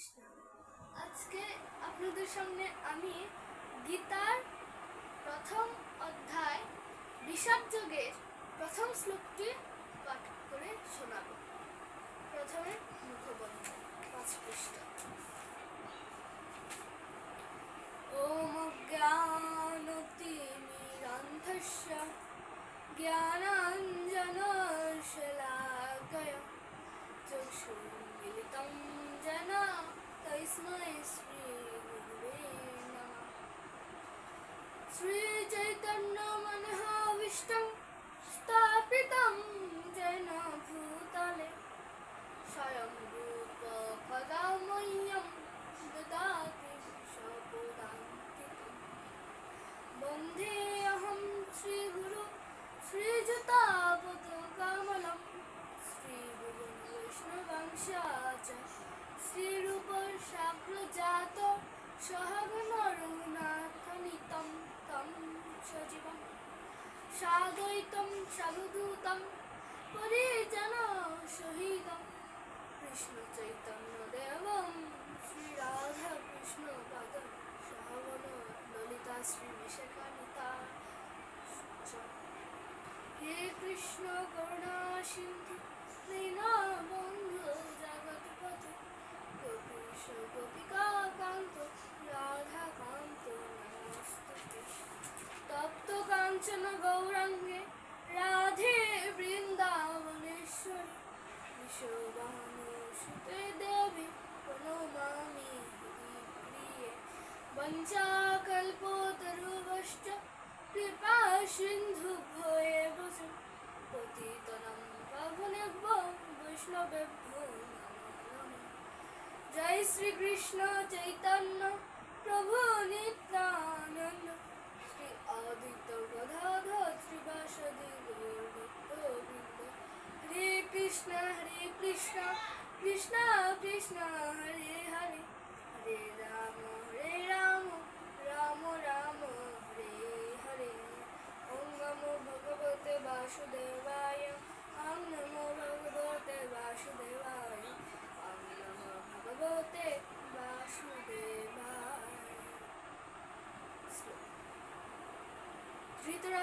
কৃষ্ণ। আজকে আপনাদের সামনে আমি গীতার প্রথম অধ্যায় বিষাদ প্রথম শ্লোকটি পাঠ করে শোনাব। প্রথমে মুখবন্ধ, পাঁচ পৃষ্ঠ। ওম জ্ঞানতিমিরান্ধস্য জ্ঞানাঞ্জনশলাকয় চক্ষুর্মিলিतं যেন তস্मै শ্রীগুরুবে নমঃ শ্রীচৈতন্যমনহাবিষ্টং স্থাপিतं যেন ভূতলে স্বয়ং রূপ সাধৈতম, সাধুদূতম পরিজন সহিতম। কৃষ্ণ চৈতন্য দেবম, শ্রী রাধা কৃষ্ণ পদ সহগণ ললিতা শ্রী বিশেখানিতা। হে কৃষ্ণ করুণা সিন্ধু দীনবন্ধু জগৎপথ গোপীশ গোপিকা কাঞ্চন গৌরাঙ্গে, রাধে বৃন্দাবনেশ্বরী। বিশ্ববানুষুতে দেবী প্রণমামি প্রিয়ে বঞ্চাকল্পতরুভশ্চ কৃপা সিন্ধুভ্যো এব পতিতনং পাবনেভ্যো বৈষ্ণবেভ্যো জয় শ্রীকৃষ্ণ চৈতন্য প্রভু নিত্যানন্দ। অদিত গদাধত্রী বাসদি গোবিন্দ হরে কৃষ্ণ হরে কৃষ্ণ কৃষ্ণ কৃষ্ণ হরে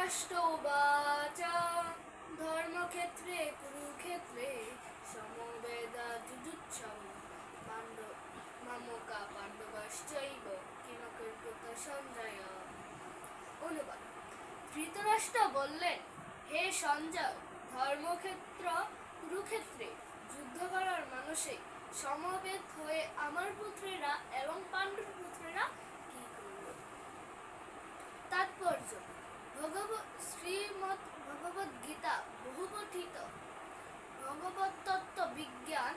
ধৃতরাষ্ট্র উবাচ ধর্মক্ষেত্রে, কুরুক্ষেত্রে, সমবেদা যুজুৎসব পাণ্ডব মামকা পাণ্ডবাশ্চৈব কিমকৃত সঞ্জয় অনুবাদ। ধৃতরাষ্ট্র বললেন, হে সঞ্জয়, ধর্মক্ষেত্র, কুরুক্ষেত্রে যুদ্ধ করার মানুষে সমবেত হয়ে আমার পুত্রেরা এবং পাণ্ডব পুত্রেরা কি করল তাৎপর্য ভগব শ্রীমৎ ভগবদ গীতা বহু পঠিত ভগবত তত্ত্ব বিজ্ঞান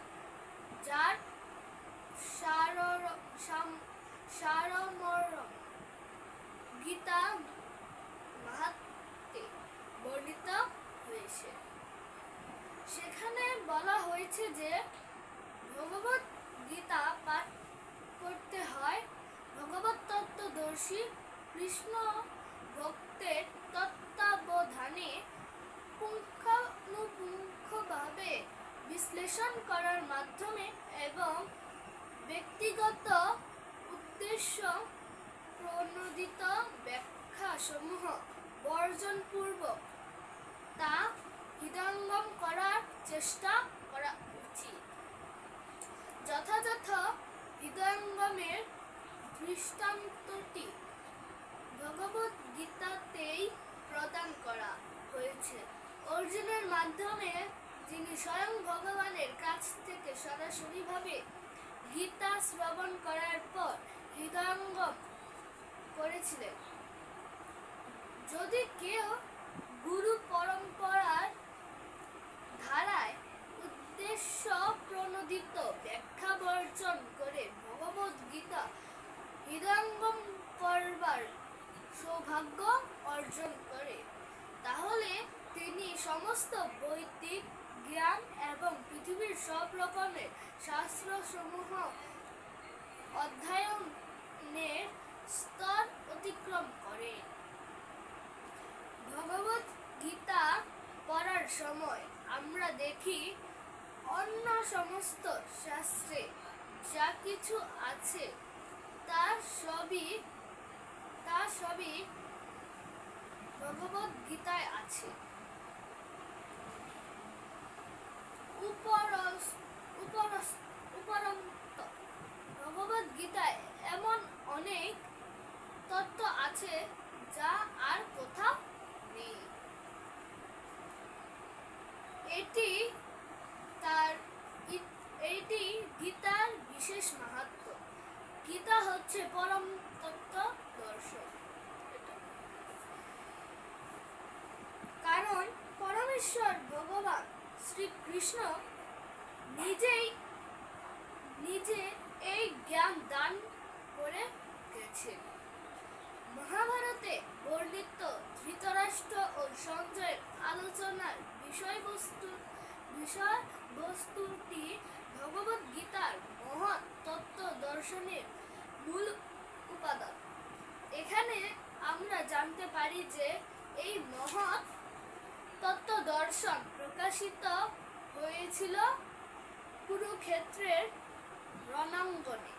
যার সারর সাম- সারমর্ম গীতা মাহাত্মে বর্ণিত হয়েছে সেখানে বলা যে ভগবত গীতা পাঠ করতে হয়। ভগবত তত্ত্বদর্শী কৃষ্ণ ভক্তের তত্ত্বাবধানে পুঙ্খানুপুঙ্খভাবে বিশ্লেষণ করার মাধ্যমে এবং ব্যক্তিগত উদ্দেশ্য প্রণোদিত ব্যাখ্যা সমূহ বর্জনপূর্বক তা হৃদয়ঙ্গম করার চেষ্টা করা উচিত। যথাযথ হৃদয়ঙ্গমের দৃষ্টান্তটি ভগবত গীতাতেই প্রদান করা হয়েছে। অর্জুনের মাধ্যমে যিনি স্বয়ং ভগবানের কাছ থেকে সরাসরিভাবে গীতা শ্রবণ করার পর হৃদয়ঙ্গম করেছিলেন। যদি কেউ গুরু পরম্পরার ধারায় উদ্দেশ্য প্রণোদিত ব্যাখ্যা বর্জন করে ভগবত গীতা হৃদয়ঙ্গম করবার সৌভাগ্য অর্জন করে। তাহলে তিনি সমস্ত বৈদিক জ্ঞান এবং পৃথিবীর সব রকমের শাস্ত্রসমূহ অধ্যয়নের স্তর অতিক্রম করে। ভগবত গীতা পড়ার সময় আমরা দেখি অন্য সমস্ত শাস্ত্রে যা কিছু আছে তার সবই তার সবই ভগবত গীতায় আছে। উপরন্ত ভগবত গীতায় এমন অনেক তত্ত্ব আছে যা আর কোথাও নেই। এটি তার এটি গীতার বিশেষ মাহাত্ম। গীতা হচ্ছে পরম তত্ত্ব দর্শন কারণ পরমেশ্বর ভগবান শ্রীকৃষ্ণ নিজেই, নিজে এই জ্ঞান দান করে গেছেন। মহাভারতে বর্ণিত ধৃতরাষ্ট্র ও সঞ্জয়ের আলোচনার বিষয়বস্তু বিষয়বস্তুটি ভগবত গীতার মহৎ তত্ত্ব দর্শনের মূল উপাদান এখানে আমরা জানতে পারি যে এই মহৎ তত্ত্ব দর্শন প্রকাশিত হয়েছিল কুরুক্ষেত্রের রণাঙ্গনে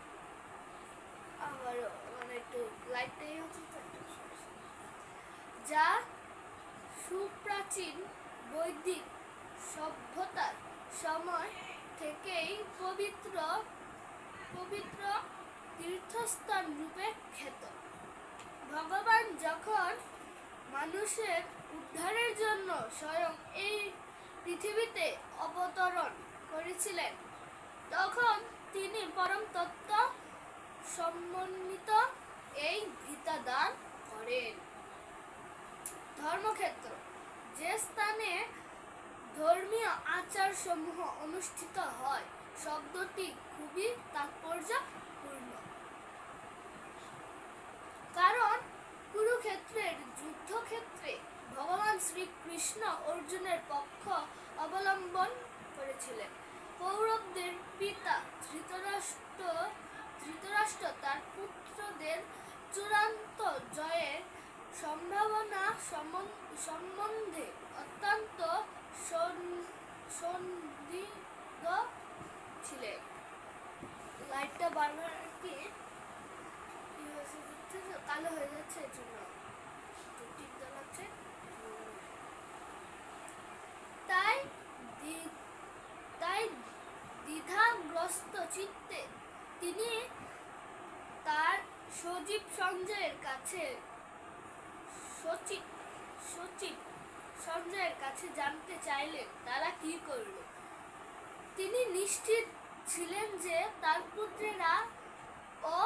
আবারও মানে একটু লাইটটাই হচ্ছে। যা সুপ্রাচীন বৈদিক সভ্যতার সময় থেকেই পবিত্র পবিত্র তীর্থস্থান রূপে খ্যাত। ভগবান যখন মানুষের উদ্ধারের জন্য স্বয়ং এই পৃথিবীতে অবতরণ করেছিলেন, তখন তিনি পরম তত্ত্ব সমন্বিত এই গীতা দান করেন। ধর্মক্ষেত্র, যে স্থানে ধর্মীয় আচার সমূহ অনুষ্ঠিত হয়। শব্দটি খুবই তাৎপর্যপূর্ণ। কারণ কুরুক্ষেত্রের যুদ্ধক্ষেত্রে ভগবান শ্রীকৃষ্ণ অর্জুনের পক্ষ অবলম্বন করেছিলেন। কৌরবদের পিতা ধৃতরাষ্ট্র ধৃতরাষ্ট্র তার পুত্রদের চূড়ান্ত জয়ের সম্ভাবনা সম্বন- সম্বন্ধে অত্যন্ত সন্দিগ্ধ ছিলেন লাইটটা বারবার কি? কি কালো হয়ে যাচ্ছে এর জন্য। একটু লাগছে। তাই তাই দ্বিধাগ্রস্ত চিত্তে তিনি তার সজীব সঞ্জয়ের কাছে সচিব সচিব সঞ্জয়ের কাছে জানতে চাইলেন তারা কি করল। তিনি নিশ্চিত ছিলেন যে তার পুত্রেরা ও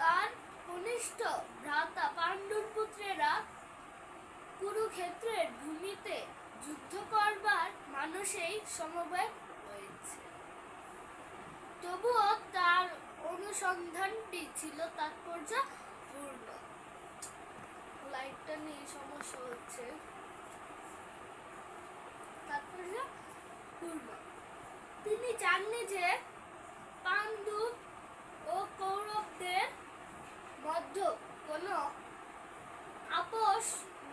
তার কনিষ্ঠ ভ্রাতা পাণ্ডুর পুত্রেরা কুরুক্ষেত্রের ভূমিতে যুদ্ধ করবার মানুষেই সমবেত হয়েছে। তবুও তার অনুসন্ধানটি ছিল তাৎপর্যপূর্ণ। লাইটটা নিয়ে সমস্যা হচ্ছে তাৎপর্যপূর্ণ তিনি জাননি যে পাণ্ডু ও কৌরবদের মধ্যে কোনো আপোষ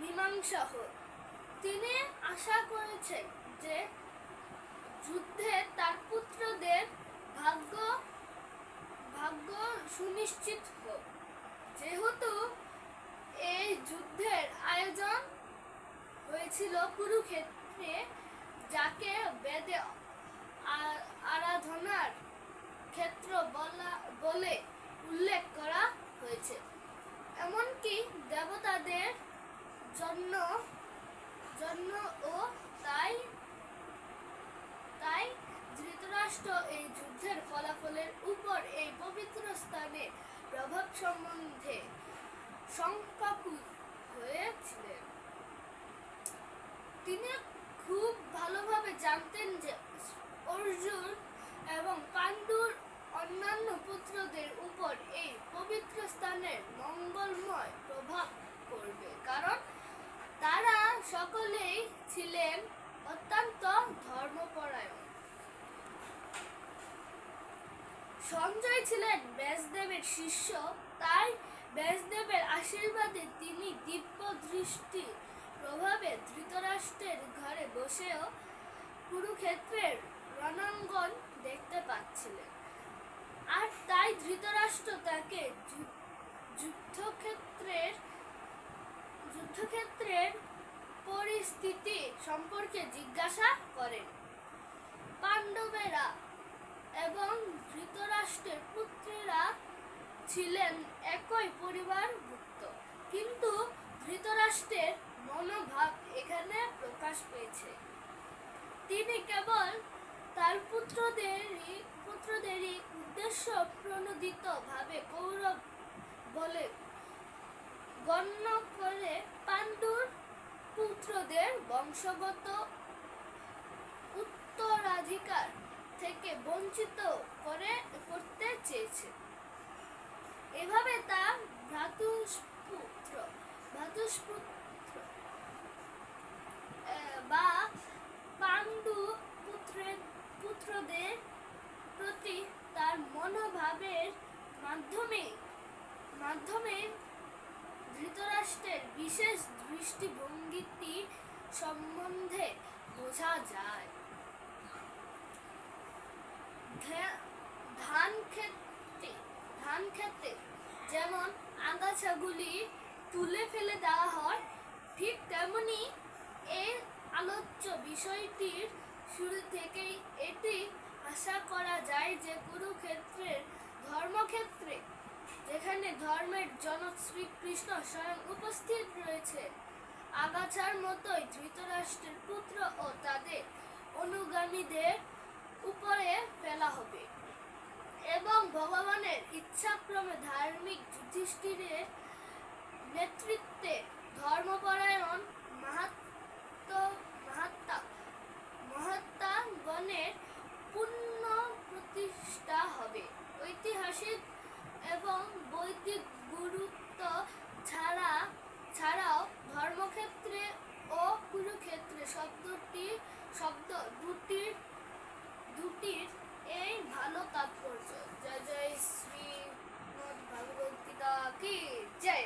মীমাংসা হোক তিনি আশা করেছেন যে যুদ্ধে তার পুত্রদের ভাগ্য ভাগ্য সুনিশ্চিত হোক। যেহেতু এই যুদ্ধের আয়োজন হয়েছিল কুরুক্ষেত্রে যাকে বেদে আরাধনার ক্ষেত্র বলা বলে উল্লেখ করা হয়েছে। এমনকি দেবতাদের জন্য জন্য ও তাই তাই ধৃতরাষ্ট্র এই যুদ্ধের ফলাফলের উপর এই পবিত্র স্থানে প্রভাব সম্বন্ধে শঙ্কাকুল হয়েছিলেন। তিনি খুব ভালোভাবে জানতেন যে অর্জুন এবং পাণ্ডুর অন্যান্য পুত্রদের উপর এই পবিত্র স্থানের মঙ্গলময় প্রভাব পড়বে। কারণ তারা সকলেই ছিলেন অত্যন্ত ধর্মপরায়ণ। সঞ্জয় ছিলেন ব্যাসদেবের শিষ্য, তাই ব্যাসদেবের আশীর্বাদে তিনি দিব্য দৃষ্টি প্রভাবে ধৃতরাষ্ট্রের ঘরে বসেও কুরুক্ষেত্রের রণাঙ্গন দেখতে পাচ্ছিলেন। আর তাই ধৃতরাষ্ট্র তাকে যুদ্ধক্ষেত্রের যুদ্ধক্ষেত্রের পরিস্থিতি সম্পর্কে জিজ্ঞাসা করেন। পাণ্ডবেরা এবং ধৃতরাষ্ট্রের পুত্রেরা ছিলেন একই পরিবারভুক্ত। কিন্তু ধৃতরাষ্ট্রের মনোভাব এখানে প্রকাশ পেয়েছে। তিনি কেবল তার পুত্রদেরই পুত্রদেরই উদ্দেশ্য প্রণোদিত ভাবে কৌরব বলে গণ্য করে পাণ্ডুর পুত্রদের বংশগত উত্তরাধিকার থেকে বঞ্চিত করে করতে চেয়েছে। এভাবে তার ভ্রাতুষ্পুত্র ভ্রাতুষ্পুত্র আহ, বা পাণ্ডু পুত্রের পুত্রদের প্রতি তার মনোভাবের মাধ্যমে মাধ্যমে ধৃতরাষ্ট্রের বিশেষ দৃষ্টিভঙ্গিটি সম্বন্ধে বোঝা যায়। ধান ক্ষেত্রে ধান ক্ষেতে যেমন আগাছাগুলি তুলে ফেলে দেওয়া হয়, ঠিক তেমনি এই আলোচ্য বিষয়টির শুরু থেকেই এটি আশা করা যায় যে কোনো কুরুক্ষেত্রের ধর্মক্ষেত্রে, যেখানে ধর্মের জনক শ্রীকৃষ্ণ স্বয়ং উপস্থিত রয়েছে। আগাছার মতোই ধৃতরাষ্ট্রের পুত্র ও তাদের অনুগামীদের উপরে ফেলা হবে এবং ভগবানের ইচ্ছাক্রমে ধার্মিক যুধিষ্ঠিরের নেতৃত্বে ধর্মপরায়ণ মাহাত্ম মাহাত্মা মহাত্মাগণের হবে ঐতিহাসিক এবং বৈদিক গুরুত্ব ছাড়া, ছাড়াও ধর্মক্ষেত্রে ও কুরুক্ষেত্রে শব্দটি, শব্দ দুটির দুটির এই ভালো তাৎপর্য। জয় জয় শ্রী ভগবদ্গীতা কি? জয়।